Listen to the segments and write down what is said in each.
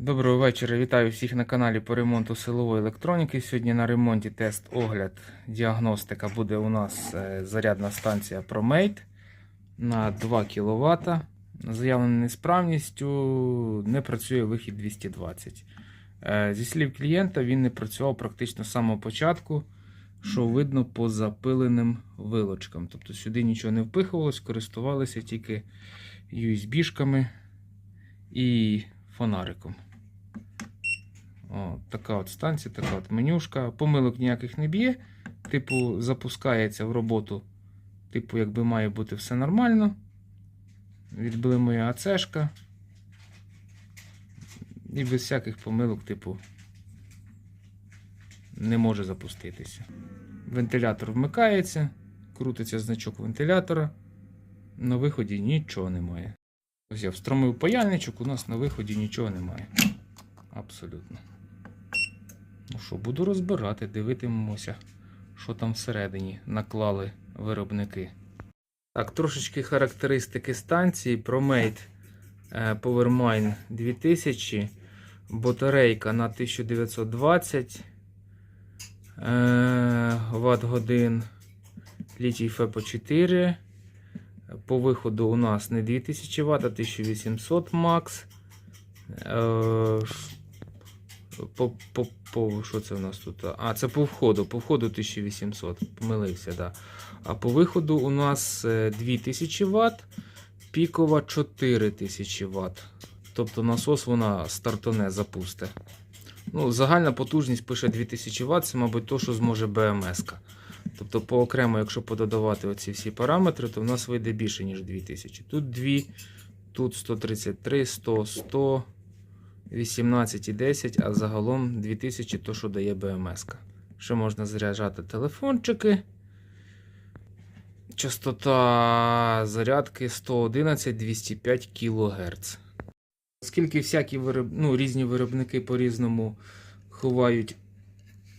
Доброго вечора, вітаю всіх на каналі по ремонту силової електроніки. Сьогодні на ремонті тест-огляд, діагностика буде у нас е, зарядна станція ProMate на 2 кВт. З заявленою несправністю не працює вихід 220. Е, Зі слів клієнта, він не працював практично з самого початку, що видно по запиленим вилочкам. Тобто сюди нічого не впихувалось, користувалися тільки USB-шками і фонариком. О, така от станція, така от менюшка. Помилок ніяких не б'є. Типу, запускається в роботу. Типу, якби має бути все нормально. Відблимує АЦшка. І без всяких помилок, типу, не може запуститися. Вентилятор вмикається, крутиться значок вентилятора. На виході нічого немає. Ось я встромив паяльничок, у нас на виході нічого немає. Абсолютно. Ну що, буду розбирати, дивитимемося, що там всередині наклали виробники. Так, трошечки характеристики станції. ProMate е, PowerMine 2000, батарейка на 1920 е, Вт годин, літій ФЕПО 4. По виходу у нас не 2000 Вт, а 1800 макс. Е, по, по, по, що це у нас тут? А, це по входу. По входу 1800. Помилився, да. А по виходу у нас е, 2000 Вт, пікова 4000 Вт. Тобто насос вона стартоне запусте. Ну, загальна потужність пише 2000 Вт, це, мабуть, то, що зможе БМС. -ка. Тобто, по окремо, якщо пододавати оці всі параметри, то в нас вийде більше, ніж 2000. Тут 2, тут 133, 100, 100, 18 і 10, а загалом 2000 то, що дає БМС. -ка. Ще можна заряджати телефончики. Частота зарядки 111-205 кГц. Оскільки всякі вироб... ну, різні виробники по-різному ховають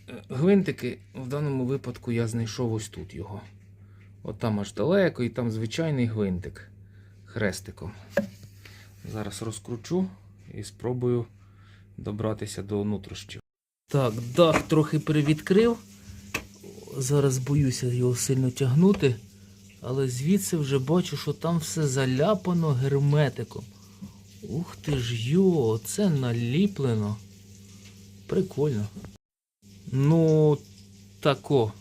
е, гвинтики, в даному випадку я знайшов ось тут його. От там аж далеко, і там звичайний гвинтик хрестиком. Зараз розкручу і спробую добратися до внутрішнього. Так, дах трохи привідкрив. Зараз боюся його сильно тягнути. Але звідси вже бачу, що там все заляпано герметиком. Ух ти ж йо, це наліплено. Прикольно. Ну, тако.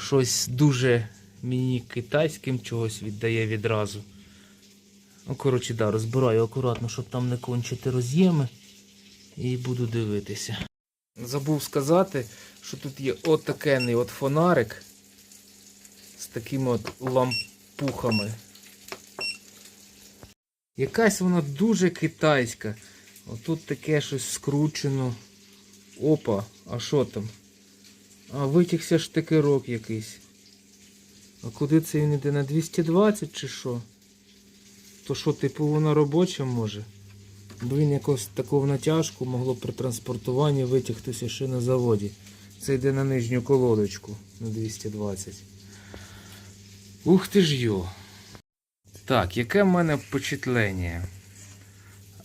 Щось дуже мені китайським чогось віддає відразу. Ну, коротше, да, розбираю акуратно, щоб там не кончити роз'єми. І буду дивитися. Забув сказати, що тут є отакенний от фонарик з такими от лампухами. Якась вона дуже китайська. Отут таке щось скручено. Опа, а що там? А витягся штикерок якийсь. А куди це він іде? На 220 чи що? То що, типу, вона робоча може? Бо він якось таку натяжку могло при транспортуванні витягтися ще на заводі. Це йде на нижню колодочку на 220. Ух ти ж йо! Так, яке в мене впечатлення?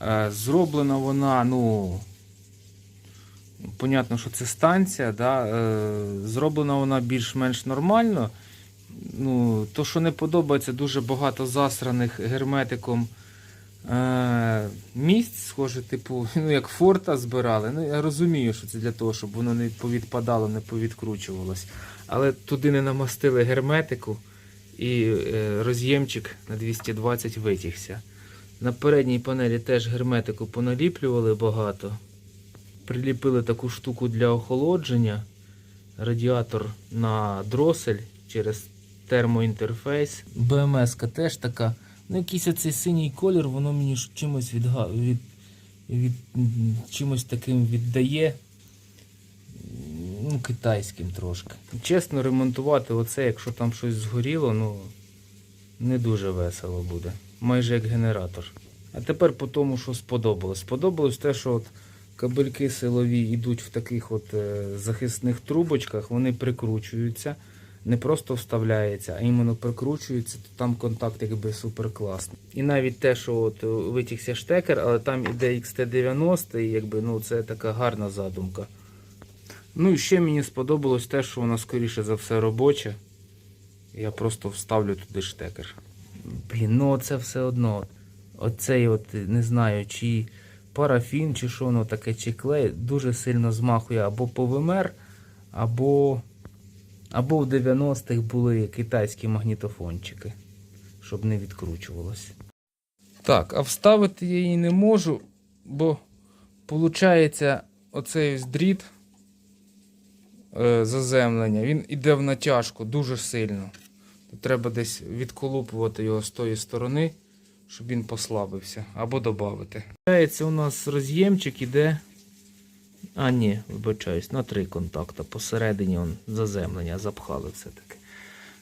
Е, зроблена вона, ну. Понятно, що це станція, да? е, зроблена вона більш-менш нормально. Ну, То, що не подобається, дуже багато засраних герметиком е, місць, схоже, типу, ну, як форта збирали. Ну, я розумію, що це для того, щоб воно не повідпадало, не повідкручувалось. Але туди не намастили герметику і е, роз'ємчик на 220 витягся. На передній панелі теж герметику поналіплювали багато. Приліпили таку штуку для охолодження. Радіатор на дросель через термоінтерфейс. БМС теж така. Ну, якийсь оцей синій колір, воно мені чимось відга... від... Від... чимось таким віддає. Ну, китайським трошки. Чесно, ремонтувати оце, якщо там щось згоріло, ну не дуже весело буде. Майже як генератор. А тепер по тому, що сподобалось. Сподобалось те, що от кабельки силові йдуть в таких от е, захисних трубочках, вони прикручуються. Не просто вставляється, а іменно прикручується, то там контакт якби супер класний. І навіть те, що от витягся штекер, але там іде XT90, і якби ну це така гарна задумка. Ну і ще мені сподобалось те, що вона скоріше за все робоча. Я просто вставлю туди штекер. Блін, ну це все одно. Оцей от, не знаю, чи парафін, чи що воно таке, чи клей, дуже сильно змахує або повимер, або, або в 90-х були китайські магнітофончики, щоб не відкручувалося. Так, а вставити я її не можу, бо виходить оцей ось дріт е, заземлення, він іде в натяжку дуже сильно. Треба десь відколупувати його з тої сторони, щоб він послабився, або додати. Виходить, у нас роз'ємчик іде. А, ні, вибачаюсь, на три контакта. Посередині он заземлення, запхали все-таки.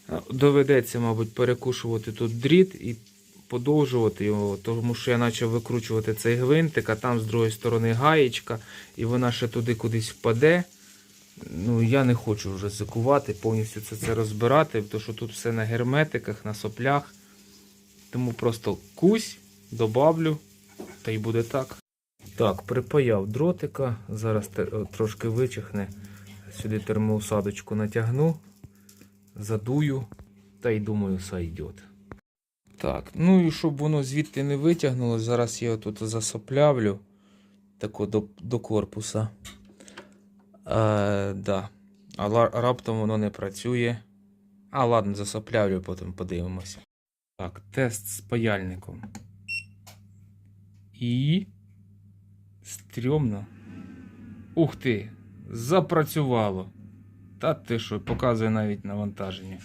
Е, Доведеться, мабуть, перекушувати тут дріт і подовжувати його, тому що я почав викручувати цей гвинтик, а там з другої сторони гаєчка, і вона ще туди кудись впаде. Ну, я не хочу ризикувати, повністю це, це розбирати, тому що тут все на герметиках, на соплях. Тому просто кусь, добавлю, та й буде так. Так, припаяв дротика. Зараз трошки вичихне. Сюди термоусадочку натягну, задую, та й думаю, сойдет. Так, ну і щоб воно звідти не витягнуло, зараз я тут засоплявлю тако до, до корпуса. Е, да. А раптом воно не працює. А, ладно, засоплявлю, потім подивимося. Так, тест з паяльником. І. Стрьомно. Ух ти! Запрацювало. Та ти що, показує навіть навантаження.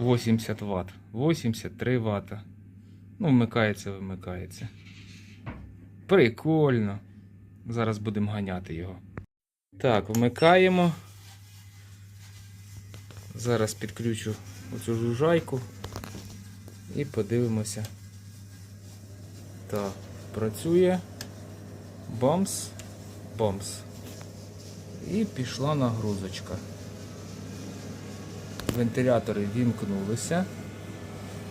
80 Вт. 83 Вт. Ну, вмикається, вимикається. Прикольно. Зараз будемо ганяти його. Так, вмикаємо. Зараз підключу оцю жужжайку і подивимося. Так, працює. Бамс, бамс. І пішла нагрузочка. Вентилятори вімкнулися.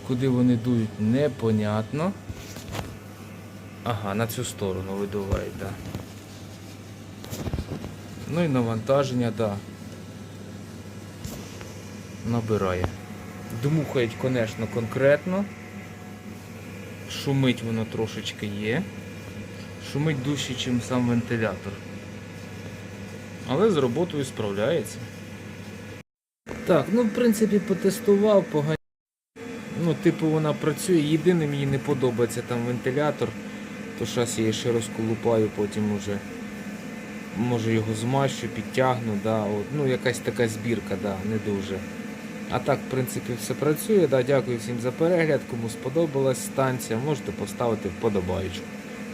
Куди вони дують, непонятно. Ага, на цю сторону видувають, так. Да. Ну і навантаження, да. Набирає. Дмухають, звісно, конкретно. Шумить воно трошечки є. Шумить дужче, ніж сам вентилятор. Але з роботою справляється. Так, ну в принципі потестував, погані. Ну, типу, вона працює. Єдине мені не подобається там вентилятор. То зараз я її ще розколупаю, потім уже може його змащу, підтягну, да, от, ну якась така збірка, да, не дуже. А так, в принципі, все працює. Да, дякую всім за перегляд. Кому сподобалась станція, можете поставити вподобайку.